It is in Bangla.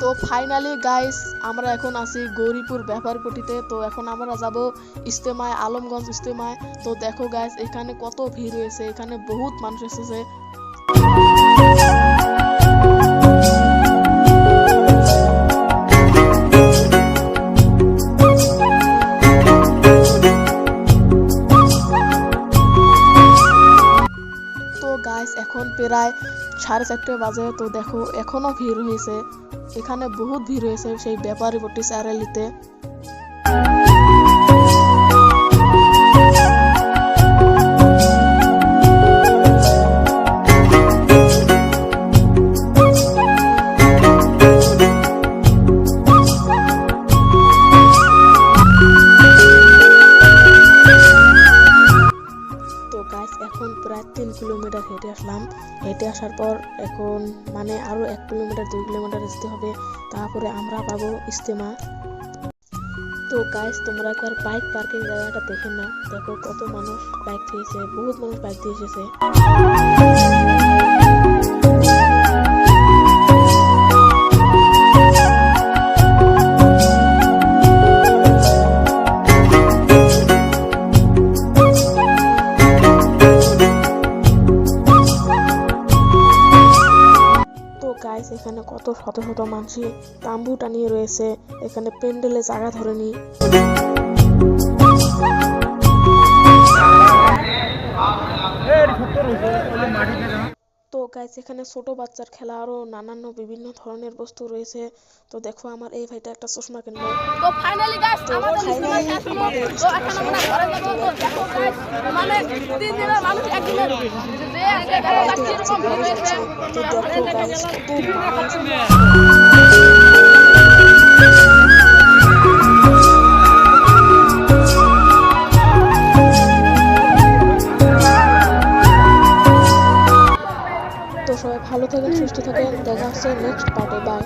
তো ফাইনালি গাইস আমরা এখন আছি গৌরীপুর ব্যাপারপটিতে তো এখন আমরা যাব ইস্তেমায় আলমগঞ্জ ইস্তেমায় তো দেখো গাইস এখানে কত ভিড় হয়েছে এখানে বহুত মানুষ এসেছে। তো গাইস এখন প্রায় সাড়ে চারটে বাজে, তো দেখো, এখনও ভিড় হয়েছে এখানে বহুত ভিড় হয়েছে সেই ব্যাপারী বটি চারালিতে তিন কিলোমিটার হেঁটে আসলাম। হেঁটে আসার পর এখন মানে আরও এক কিলোমিটার, দুই কিলোমিটার আসতে হবে। তারপরে আমরা পাবো ইস্তেমা তো গাইস তোমরা একবার বাইক পার্কিং জায়গাটা দেখে নাও। দেখো কত মানুষ বাইক দিয়েছে বহুত মানুষ বাইক দিয়ে এসেছে। গাইস এখানে কত শত শত মানুষ তাম্বু টানিয়ে রয়েছে। এখানে প্যান্ডেলে জায়গা ধরেনি। তো গাইস এখানে ছোট বাচ্চার খেলা আরও নানান বিভিন্ন ধরনের বস্তু রয়েছে তো দেখো আমার এই ভাইটা একটা চশমা কিনলো তো ফাইনালি গাইস আমাদের ইস্তেমা শেষ হলো তো এখন আমরা ঘরে যাব তো দেখো guys, মানে তিন দিনের মানুষ একদিনের যে আগে দেখো যাচ্ছে কীরকম হয়েছে তো দেখো গাইস সবাই ভালো থাকেন সুস্থ থাকেন। দেখা হচ্ছে নেক্সট পার্টে বাই